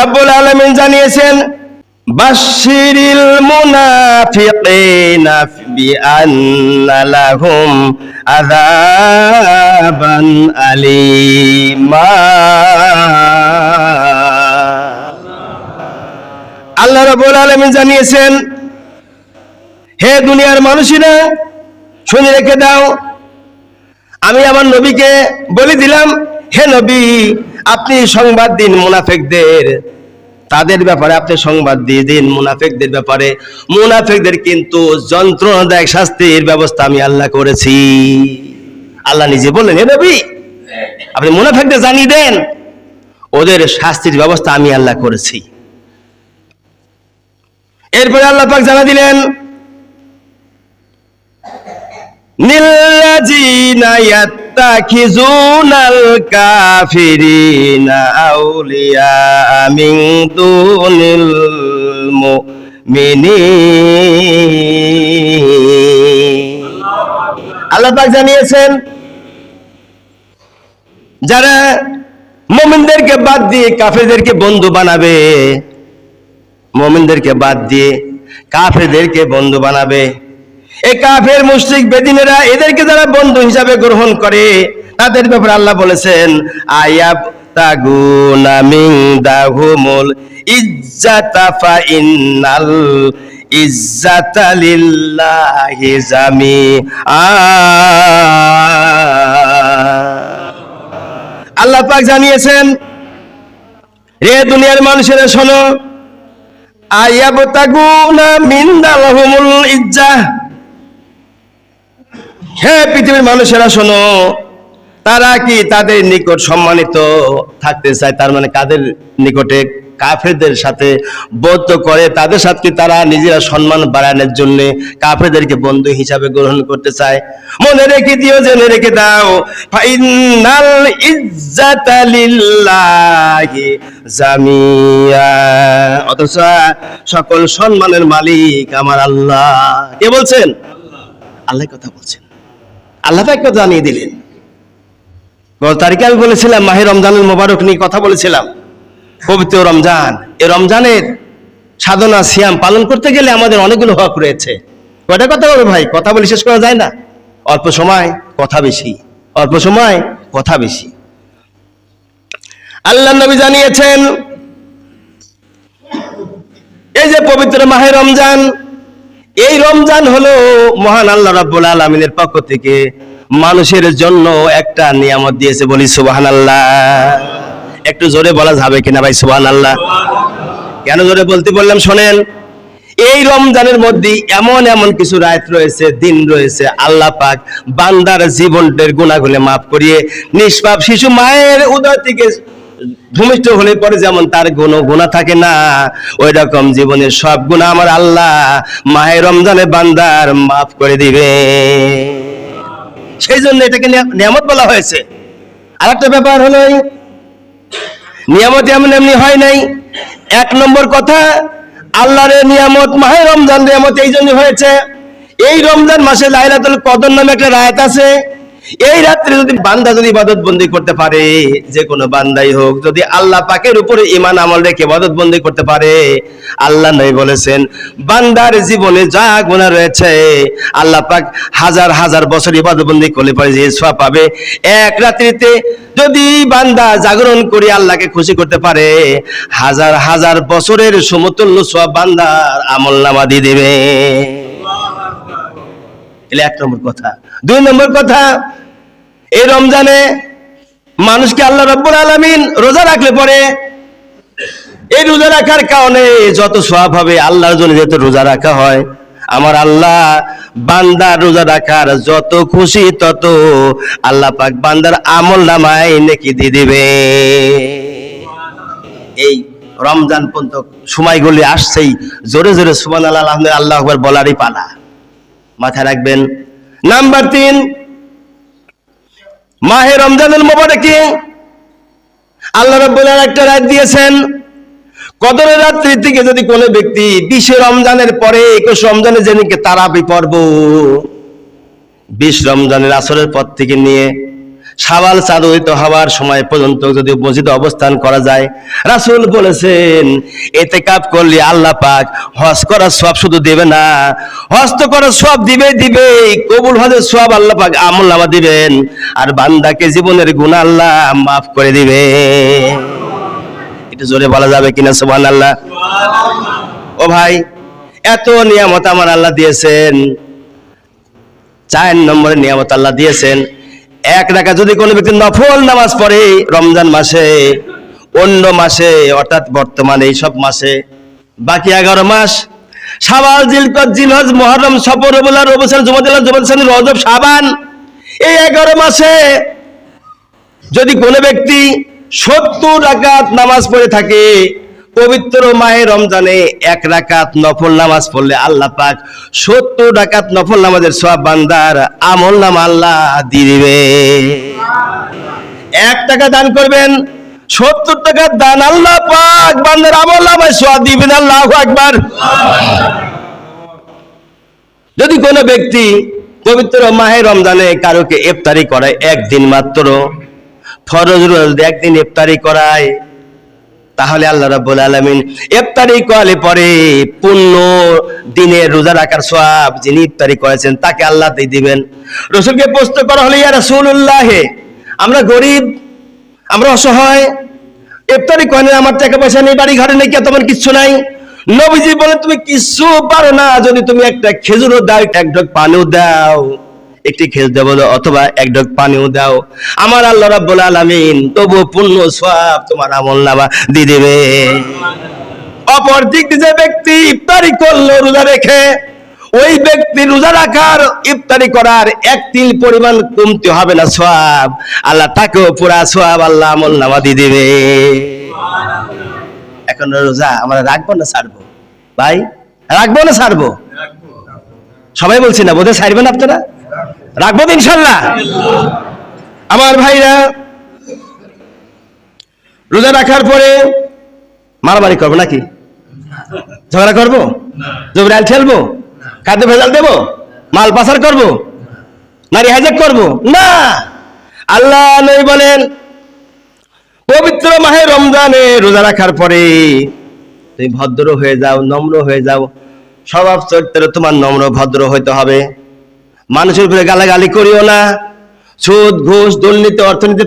রব্বুল আলামিন জানিয়েছেন বাশিরিল মুনাফিকিনা বিআন্না লাহুম আযাবান আলিমা। আল্লাহ রাব্বুল আলামিন জানিয়েছেন, হে দুনিয়ার মানুষেরা, শুনে রেখে দাও, আমি আমার নবীকে বলে দিলাম, হে নবী আপনি সংবাদ দিন মুনাফেকদের। তাদের ব্যাপারে আপনি সংবাদ দিয়ে দিন মুনাফেকদের ব্যাপারে। মুনাফেকদের কিন্তু যন্ত্রণাদায়ক শাস্তির ব্যবস্থা আমি আল্লাহ করেছি। আল্লাহ নিজে বললেন হে নবী, আপনি মুনাফেকদের জানিয়ে দেন। ওদের শাস্তির ব্যবস্থা আমি আল্লাহ করেছি। এরপরে আল্লাহ পাক জানা দিলেন, নিল্লাযীনা ইয়াত্তাখিযুনাল কাফিরিনা আউলিয়া মিন দুনিল মুমিনিন আল্লাহ পাক জানিয়েছেন, যারা মুমিনদেরকে বাদ দিয়ে কাফেরদেরকে বন্ধু বানাবে, মুমিনদেরকে বাদ দিয়ে কাফেরদেরকে বন্ধু বানাবে এই কাফের মুশরিক বেদিনেরা এদেরকে যারা বন্ধু হিসাবে গ্রহণ করে, তাদের ব্যাপারে আল্লাহ বলেছেন, আয়াব তাগুনা মিন দাহুমুল ইজ্জাতা ফা ইন্নাল ইজ্জাতা লিল্লাহি জামিআ। আল্লাহ পাক জানিয়েছেন রে দুনিয়ার মানুষেরা, শোনো আয়াবতাগুনা মিন দালহুমুল ইজ্জাহ হে পৃথিবীর মানুষেরা, শোনো, তারা কি তাদের নিকট সম্মানিত থাকতে চায়? তার মানে কাদের নিকটে? কাফেরদের সাথে বদ্ধ করে তাদের সাথে তারা নিজেরা সম্মান বাড়ানোর জন্য কাফেরদেরকে বন্ধু হিসাবে গ্রহণ করতে চায়? মনে রেখে দিও, জেনে রেখে দাও। ফাইনাল ইজ্জাতা লিল্লাহি জামিয়া। অথচ সকল সম্মানের মালিক আমার আল্লাহ। কে বলছেন? আল্লাহ। কথা বলছেন। আল্লাহ পাক জানিয়ে দিলেন। গত তারিখে আমি বলেছিলাম, মাহে রমজানের মোবারক নিয়ে কথা বলেছিলাম। পবিত্র রমজান এই রমজানের সাধনা, সিয়াম পালন করতে গেলে আমাদের অনেকগুলো হক রয়েছে। কয়টা কথা বলব ভাই? কথা বলে শেষ করা যায় না? অল্প সময়, কথা বেশি। অল্প সময়, কথা বেশি। আল্লাহ নবী জানিয়েছেন, এই যে পবিত্র মাহে রমজান এই রমজান হলো মহান আল্লাহ রাব্বুল আলামিনের পক্ষ থেকে মানুষের জন্য একটা নিয়ামত দিয়েছে বলি সুবহান আল্লাহ একটু জোরে বলা যাবে কিনা ভাই সুবহান আল্লাহ কেন জোরে বলতে বললাম শোনেন, এই রমজানের মধ্যে এমন এমন কিছু রাত রয়েছে, দিন রয়েছে, আল্লাহ পাক বান্দার জীবনের গুণাগুলো মাফ করিয়ে, নিষ্পাপ শিশু মায়ের উদয় থেকে ভূমিষ্ঠ হলে পরে যেমন তার গুণ গুণা থাকে না ওই রকম জীবনের সব গুণা আমার আল্লাহ মায়ের রমজানে বান্দার মাফ করে দিবে। সেই জন্য এটাকে নিয়ামত বলা হয়েছে। আর একটা ব্যাপার হলো নিয়ামত এমন এমনি হয় নাই। এক নম্বর কথা, আল্লাহর নিয়ামত, মাহে রমজান নিয়ামত এই জন্য হয়েছে। এই রমজান মাসে লাইলাতুল কদর নামে একটা রায়ত আছে। এই রাত্রে যদি বান্দা যদি ইবাদত বন্দি করতে পারে, যে কোনো বান্দাই হোক, যদি আল্লাহ পাকের উপরে ইমান আমল রেখে ইবাদত বন্দি করতে পারে, আল্লাহ নই বলেছেন, বান্দার জীবনে যা গুণা রয়েছে, আল্লাহ পাক হাজার হাজার বছর ইবাদত বন্দি করলে পরে যে সোয়া পাবে। এক রাত্রিতে যদি বান্দা জাগরণ করে আল্লাহকে খুশি করতে পারে, হাজার হাজার বছরের সমতুল্য সোয়া বান্দার আমল নামা দিয়ে দেবে। এক নম্বর কথা দুই নম্বর কথা, এই রমজানে মানুষকে আল্লাহ রব্বুল আলামিন রোজা রাখলে পরে এই রোজা রাখার কারণে যত সওয়াব হবে, আল্লাহর জন্য যত রোজা রাখা হয়, আমার আল্লাহ বান্দার রোজা রাখার যত খুশি তত আল্লাহ পাক বান্দার আমল নামায় নেকি দিয়ে দিবে। এই রমজান পর্যন্ত সময়গুলি আসছেই, জোরে জোরে সুমান আল্লাহ আল্লাহ আকবার বলারই পালা। মাথায় রাখবেন নাম্বার তিন, মাহে রমজানুল মোবারকে আল্লাহ রব্বুল্লাহ একটা রাত দিয়েছেন। কদরের রাত্রি থেকে যদি কোন ব্যক্তি বিশে রমজানের পরে একুশ রমজানে যেদিনকে তারাবি পর্ব বিশ রমজানের আসরের পর থেকে নিয়ে সাবাল চাঁদ উদিত হওয়ার সময় পর্যন্ত যদি মসজিদে অবস্থান করা যায়, রাসূল বলেছেন এতে কাপ করলে আল্লাহ পাক হজ করার সব শুধু দেবে না। হজ তো করার সব দিবে দিবে। কবুল হজের সব আল্লাহ পাক আমল নামা দিবেন। আর বান্দাকে জীবনের গুণ আল্লাহ মাফ করে দিবে। এটা জোরে বলা যাবে কিনা, সুবহানাল্লাহ? ও ভাই, এত নিয়ামত আমার আল্লাহ দিয়েছেন। চার নম্বরে নিয়ামত আল্লাহ দিয়েছেন। এক রাখা যদি কোনো ব্যক্তি নফল নামাজ পড়ে রমজান মাসে, অন্য মাসে, অর্থাৎ বর্তমানে এইসব মাসে, বাকি এগারো মাস সাবাল জিলকত, জিলহজ, মহরম, সফর রবুল্লাহ রবুসান জুমাদুল্লাহ জুমাদান রজব সাবান এই এগারো মাসে যদি কোনো ব্যক্তি সত্তর রাকাত নামাজ পড়ে থাকে পবিত্র মাহে রমজানে এক রাকাত নফল নামাজ পড়লে আল্লাহ পাক সত্তর ডাকাত নফল নামাজের সব বান্দার আমল নাম আল্লাহ দিয়ে দিবে। এক টাকা দান করবেন, সত্তর টাকার দান আল্লাহ পাক বান্দার আমল নামায় সব দিবেন আল্লাহ একবার যদি কোনো ব্যক্তি পবিত্র মাহে রমজানে কারোকে ইফতারি করায়, একদিন মাত্র, ফরজ রোজ একদিন ইফতারি করায় তাহলে আল্লাহ রাব্বুল আলামিন ইফতারি করলে পরে পূর্ণ দিনে রোজা রাখার সওয়াব যিনি ইফতারি করেছেন, তাকে আল্লাহ দিয়ে দিবেন। রসুলকে প্রশ্ন করা হলো, ইয়া রাসূলুল্লাহ, আমরা গরিব, আমরা অসহায়, ইফতারি করেন, আমার টাকা পয়সা নেই বাড়ি ঘরে নেই তোমার কিচ্ছু নাই। নবীজি বলে, তুমি কিচ্ছু পারো না যদি তুমি একটা খেজুরও দাও এক ঢোক পানিও দাও। একটি খেজ দেবো অথবা এক ঢোক পানিও দাও। আমার আল্লাহ রাব্বুল আলামিন তবু পূর্ণ সওয়াব তোমার আমল নামা দিয়ে দেবে। অপর দিক যে ব্যক্তি ইফতারি করল রোজা রেখে, ওই ব্যক্তি রোজা রাখার, ইফতারি করার এক তিল পরিমাণ কমতে হবে না সওয়াব। আল্লাহ তাকেও পুরা সওয়াব আল্লাহ আমল নামা দিয়ে দেবে। এখন রোজা আমরা রাখব না ছাড়বো? ভাই, রাখব না ছাড়বো? সবাই বলছি না, বোধহয় ছাড়বেন আপনারা? রাখব ইনশাল্লাহ। আমার ভাইরা, রোজা রাখার পরে মারামারি করব নাকি? ঝগড়া করব? জবরাল খেলব খাদ্য ভেজাল দেবো? মাল পাচার করব? নারী হাজাক করব? না! আল্লাহ নই বলেন, পবিত্র মাহে রমজানে রোজা রাখার পরে তুমি ভদ্র হয়ে যাও, নম্র হয়ে যাও, স্বভাব চরিত্র তোমার নম্র ভদ্র হইতে হবে। মানুষের উপরে গালাগালি করিও না। সুদ, ঘুষ, দুর্নীতি, অর্থনীতি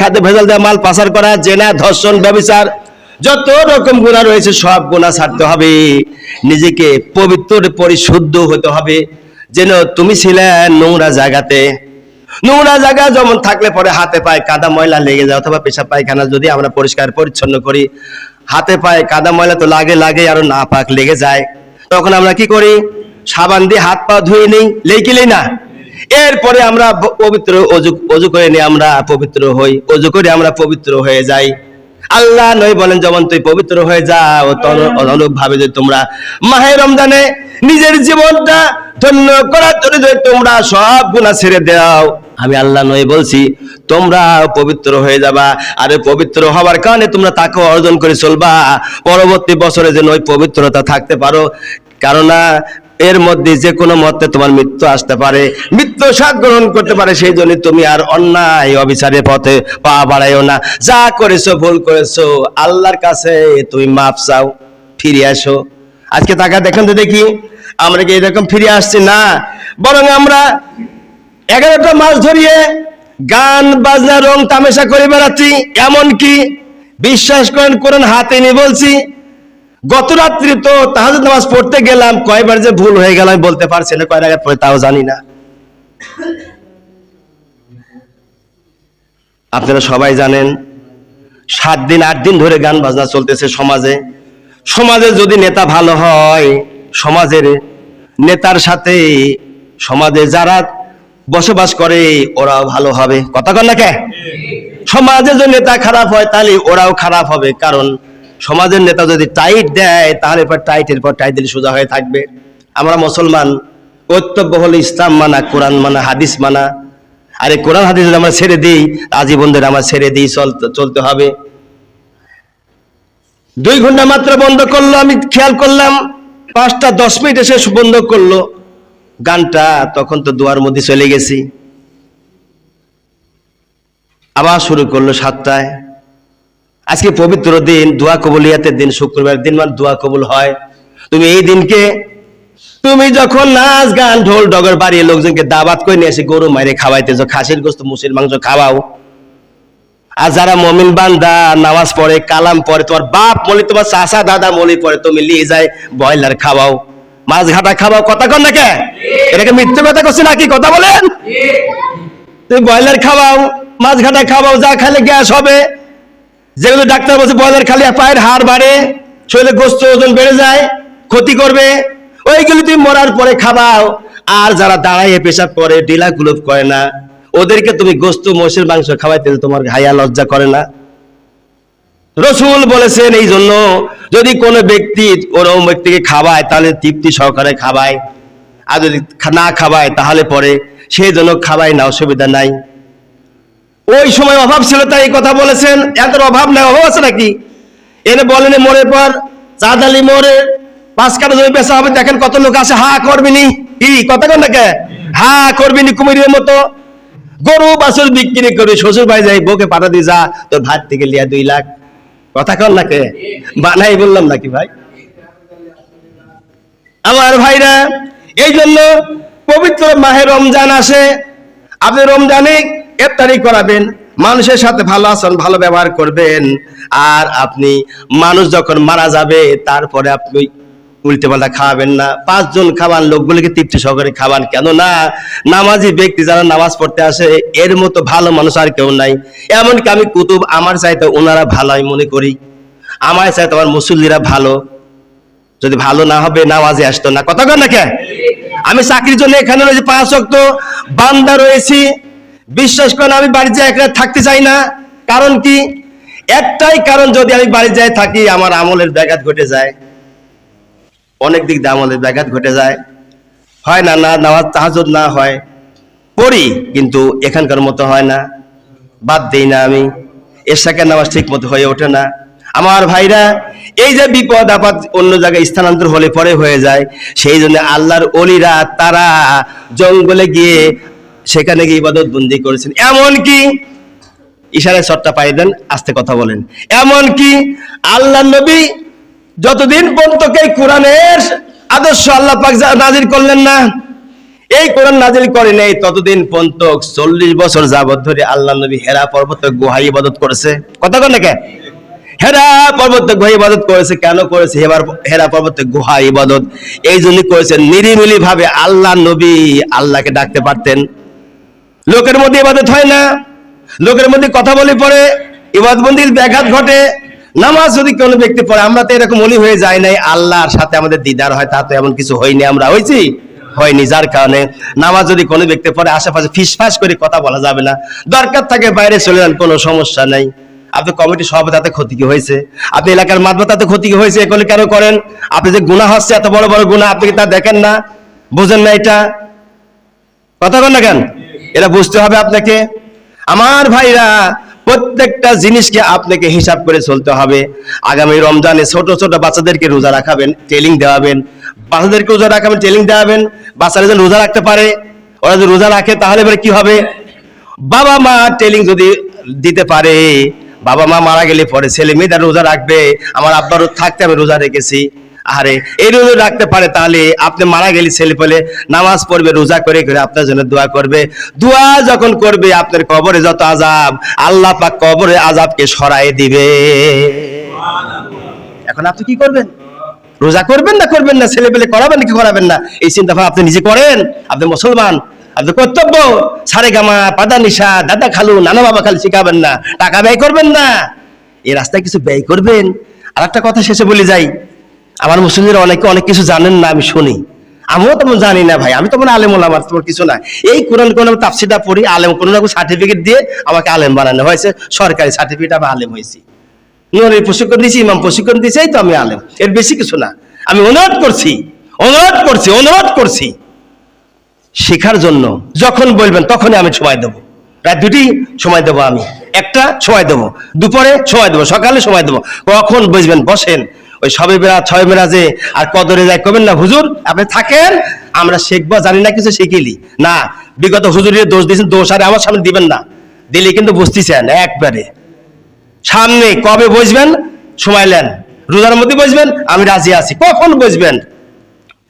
খাদ্য ভেজাল দেওয়া মাল পাচার করা, জেনা, ধর্ষণ, ব্যবচার, যত রকম গুণা রয়েছে, সব গুণা ছাড়তে হবে। নিজেকে পবিত্র, পরিশুদ্ধ হতে হবে। যেন তুমি ছিলে নোংরা জায়গাতে। নোংরা জায়গা যেমন থাকলে পরে হাতে পায়ে কাদা, ময়লা লেগে যায়, অথবা পেশাব পায়খানা যদি আমরা পরিষ্কার, পরিচ্ছন্ন করি, হাতে পায়ে কাদা, ময়লা তো লাগে লাগে, আরও না পাক লেগে যায়। তখন আমরা কি করি? সাবান দিয়ে হাত পা ধুয়ে নেই লেগিলেই না। এরপরে আমরা পবিত্র অজু অজু করে নিয়ে আমরা পবিত্র হই, অজু করে আমরা পবিত্র হয়ে যাই। আল্লাহ নয় বলেন যেমন তুই পবিত্র হয়ে যাও অনুরূপ ভাবে যে তোমরা মাহে রমজানে নিজের জীবনটা ধন্য করার জন্য যে তোমরা সব গুণা ছেড়ে দাও। আমি আল্লাহ নয় বলছি, তোমরা পবিত্র হয়ে যাবা, আরে পবিত্র হওয়ার কারণে তোমরা তাকে অর্জন করে চলবা। পরবর্তী বছরে যেন ওই পবিত্রতা থাকতে পারো। কেননা এর মধ্যে যে কোনো মতে তোমার মৃত্যু আসতে পারে, মৃত্যু স্বাদ গ্রহণ করতে পারে, সেই জন্য তুমি আর অন্যায় অবিচারের পথে পা বাড়াইও না। যা করেছ, ভুল করেছ, আল্লাহর কাছে তুমি মাপ চাও, ফিরে আসো। আজকে টাকা দেখেন তো দেখি, আমরা কি এরকম ফিরে আসছি? না। বরং আমরা এগারোটা মাস ধরিয়ে গান, বাজনা, রং তামেশা করে বেড়াচ্ছি। এমন কি বিশ্বাস করেন, কোরআন হাতে নিয়ে বলছি গত রাত্রি তো তাহাজুদ নামাজ পড়তে গেলাম, কয়বার যে ভুল হয়ে গেল আমি বলতে পারছি না, কয় রাখাত পরে তাও জানি না। আপনারা সবাই জানেন, সাত দিন, আট দিন ধরে গান বাজনা চলতেছে সমাজে। সমাজে যদি নেতা ভালো হয়, সমাজের নেতার সাথে সমাজে যারা বসবাস করে, ওরাও ভালো হবে। কথা কন না কে? সমাজে যদি নেতা খারাপ হয়, তাহলে ওরাও খারাপ হবে। কারণ সমাজের নেতা যদি টাইট দেয়, তাহলে পর টাইটের পর টাইট দিলে সোজা হয়ে থাকবে। আমরা মুসলমান, কর্তব্য হলো ইসলাম মানা, কোরআন মানা, হাদিস মানা। আরে কোরআন, হাদিস যদি আমরা ছেড়ে দিই আজীবনদের আমরা ছেড়ে দিই চলতে হবে। দুই ঘণ্টা মাত্র বন্ধ করল, আমি খেয়াল করলাম, পাঁচটা দশ মিনিট এসে বন্ধ করল। গানটা, তখন তো দুয়ার মধ্যে চলে গেছি। আবার শুরু করল সাতটায়। আজকে পবিত্র দিন দোয়া কবুলিয়াতের দিন শুক্রবার দিন মানে দোয়া কবুল হয়। তুমি এই দিনকে তুমি যখন নাচ গান ঢোল ডগর বাড়িয়ে লোকজনকে দাবাত করে নিয়ে এসে গরু মাইরে খাওয়াইতেছো খাসির গোস্ত মুসির মাংস খাওয়াও। আর যারা মমিন বান্দা নামাজ পড়ে কালাম পড়ে তোমার বাপ মলি তোমার চাষা দাদা মলি পড়ে তুমি নিয়ে যায় ব্রয়লার খাওয়াও। মাছ ঘাটা খাওয়াও কথা কন না কে? এটাকে মিথ্যে কথা করছে নাকি? কথা বলেন। তুমি ব্রয়লার খাওয়াও মাছ ঘাটা খাওয়াও যা খালে গ্যাস হবে। যেগুলো ডাক্তার বলছে ব্রয়লার খালি পায়ের হাড় বাড়ে, শরীরে গোস্ত ওজন বেড়ে যায়, ক্ষতি করবে। ওইগুলো তুমি মরার পরে খাবাও। আর যারা দাঁড়াইয়ে পেশাব করে ডিলা গুলোপ করে না, ওদেরকে তুমি গোস্ত মোষের মাংস খাওয়াইতে তোমার হাইয়া লজ্জা করে না। রসুল বলেছেন এই জন্য, যদি কোনো ব্যক্তি ওরকম ব্যক্তিকে খাওয়ায়, তাহলে তৃপ্তি সহকারে খাওয়ায়। আর যদি না খাওয়ায়, তাহলে পরে সেই জন্য খাওয়াই না, অসুবিধা নাই। ওই সময় অভাব ছিল, তাই এই কথা বলেছেন। এত অভাব নাই, অভাব আছে নাকি? এনে বলেন মোড়ের পর, চাঁদ আলী মোড়ে পাঁচ কাটা জমি বেচা হবে, দেখেন কত লোক আছে, হা করবিনি কি, কথা কন নাকি হা করবিনি কুমিরের মতো? গরু, বাছুর বিক্রি করে, শ্বশুর ভাই যাই, বউকে পাঠা দিয়ে যা, তোর ভাত থেকে লিয়া দুই লাখ। কথা কন নাকি বানাই বললাম নাকি ভাই? আমার ভাইরা এই জন্য পবিত্র মাহে রমজান আসে। আপনি রমজানে ইফতারি করাবেন, মানুষের সাথে ভালো আচরণ, ভালো ব্যবহার করবেন। আর আপনি মানুষ যখন মারা যাবে, তারপরে আপনি উল্টে পাল্টা খাওয়াবেন না। পাঁচজন খাওয়ান, লোকগুলোকে তৃপ্তি সহকারে খাওয়ান। কেন না নামাজি ব্যক্তি যারা নামাজ পড়তে আসে, এর মতো ভালো মানুষ আর কেউ নাই। এমনকি আমি কুতুব, আমার চাইতে ওনারা ভালো, আমি মনে করি। আমার চাইতে আমার মুসল্লিরা ভালো। যদি ভালো না হবে, নামাজে আসতো না। কথা কর না কে? আমি চাকরির জন্য এখানে রয়েছি পাঁচ অক্ত বান্দা রয়েছি। বিশ্বাস করেন, আমি বাড়িতে যাই এখানে থাকতে চাই না। কারণ কি? একটাই কারণ, যদি আমি বাড়ি যাই থাকি, আমার আমলের ব্যাঘাত ঘটে যায়। অনেক দিক দিয়ে আমলের ব্যাঘাত ঘটে যায়। হয় না না, নামাজ তাহাজুদ না হয়, পড়ি, কিন্তু এখানকার মতো হয় না। বাদ দেই না আমি। এরশাকের নামাজ ঠিক মতো হয়ে ওঠে না। আমার ভাইরা, এই যে বিপদ, আপদ অন্য জায়গায় স্থানান্তর হলে পরে হয়ে যায়। সেই জন্য আল্লাহর অলিরা, তারা জঙ্গলে গিয়ে সেখানে গিয়ে ইবাদত বন্দি করেছেন। এমন কি ইশারায় শটটা পাই দেন, আস্তে কথা বলেন। এমন কি আল্লাহ নবী যতদিন পর্যন্ত এই কোরআনের আদর্শ আল্লাহ পাক নাজির করলেন না, এই কোরআন নাজিল করে নেই, ততদিন পর্যন্ত চল্লিশ বছর যাবত ধরে আল্লাহ নবী হেরা পর্বত গুহাই ইবাদত করেছে। কথা কন নাকি হেরা পর্বত গুহা ইবাদত করেছে, কেন করেছে? হেবার হেরা পর্বত গুহা ইবাদত। এই জন্য করেছে। নিরিমিলি ভাবে আল্লাহ নবী আল্লাহকে ডাকতে পারতেন। লোকের মধ্যে ইবাদত হয় না। লোকের মধ্যে কথা বলে পরে ইবাদবন্দির ব্যাঘাত ঘটে, নামাজ যদি কোনো ব্যক্তি পড়ে, আমরা তো এরকম অলি হয়ে যাই নাই, আল্লাহর সাথে আমাদের দিদার হয়, তা তো এমন কিছু হয়নি, আমরা হয়েছি? হয়নি, যার কারণে নামাজ যদি কোনো ব্যক্তি পড়ে, আশেপাশে ফিসফাস করে কথা বলা যাবে না। দরকার থাকে বাইরে চলে যান, কোনো সমস্যা নাই। আপনি কমিটি সভাপতি, তাতে ক্ষতি কি হয়েছে? আপনি এলাকার মাধ্যমে তাতে ক্ষতি কি হয়েছে? এগুলো কেন করেন? আপনি যে গুণা হচ্ছে, এত বড় বড় গুণা আপনি কি তা দেখেন না? বুঝেন না এটা? কথা বল না কেন? এটা বুঝতে হবে আপনাকে। আমার ভাইরা, প্রত্যেকটা জিনিসকে আপনাকে হিসাব করে চলতে হবে। আগামী রমজানে ছোট ছোট বাচ্চাদেরকে রোজা রাখাবেন ট্রেনিং দেওয়াবেন। বাচ্চাদেরকে রোজা রাখাবেন ট্রেনিং দেওয়াবেন। বাচ্চারা যেন রোজা রাখতে পারে, ওরা যদি রোজা রাখে, তাহলে এবার কি হবে? বাবা মা ট্রেনিং যদি দিতে পারে, বাবা মা মারা গেলে পরে ছেলে মেয়েরা রোজা রাখবে। আমার আব্বারও থাকতে আমি রোজা রেখেছি। আরে এই রোজা রাখতে পারে, তাহলে আপনি মারা গেলে ছেলে পেলে নামাজ পড়বে, রোজা করে করে আপনার জন্য দোয়া করবে। দোয়া যখন করবে, আপনার কবরে যত আজাব আল্লাহ পাক কবরে আজাবকে সরাই দিবে। এখন আপনি কি করবেন? রোজা করবেন না করবেন না? ছেলে পেলে করাবেন কি করাবেন না? এই চিন্তা ভাবনা আপনি নিজে করেন। আপনি মুসলমান, আপনি কর্তব্য। সারে গামা, পাদা নিশা, দাদা খালু, নানা বাবা খালি শিখাবেন না। টাকা ব্যয় করবেন না। এই রাস্তায় কিছু ব্যয় করবেন। আর একটা কথা শেষে বলে যাই আমার মুসলিমরা অনেকে অনেক কিছু জানেন না, আমি শুনি। আমিও তেমন জানি না ভাই, আমি তেমন আলেম আমার তোমার কিছু না। এই কোরআন কোন তাফসিটা পড়ি, আলেম কোন রকম সার্টিফিকেট দিয়ে আমাকে আলেম বানানো হয়েছে, সরকারি সার্টিফিকেট আমি আলেম হয়েছি। নুরের প্রশিক্ষণ দিয়েছি, ইমাম প্রশিক্ষণ দিয়েছি তো আমি আলেম। এর বেশি কিছু না। আমি অনুরোধ করছি অনুরোধ করছি অনুরোধ করছি। শেখার জন্য যখন বলবেন তখনই আমি সময় দেবো। রাত দুটি সময় দেবো আমি, একটা সময় দেবো, দুপুরে সময় দেবো, সকালে সময় দেবো। কখন বুঝবেন বসেন ওই সবে বেড়া ছয় বেড়াজে আর কদরে যায় কবেন না, হুজুর আপনি থাকেন, আমরা শিখব, জানি না কিছু শিখিলি। না, বিগত হুজুরের দোষ দিয়েছেন, দোষ আর আমার সামনে দিবেন না। দিলে কিন্তু বুঝতেছেন, একবারে। সামনে কবে বসবেন? সময় নেন। রোজার মধ্যে বসবেন? আমি রাজি আছি। কখন বসবেন?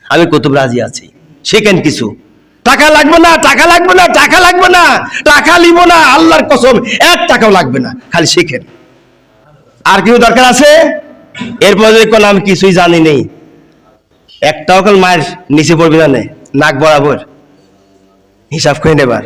আমি কুতুব রাজি আছি। শেখেন কিছু। টাকা লাগবে না, টাকা লাগবে না, টাকা লাগবে না, টাকা লিব না, আল্লাহর কসম, এক টাকাও লাগবে না, খালি শেখেন। আর কিছু দরকার আছে? এরপর কোন আমি কিছুই জানি নেই, একটাও কাল মায়ের নিচে পড়বে জানে নাক বরাবর, হিসাব করে নেবার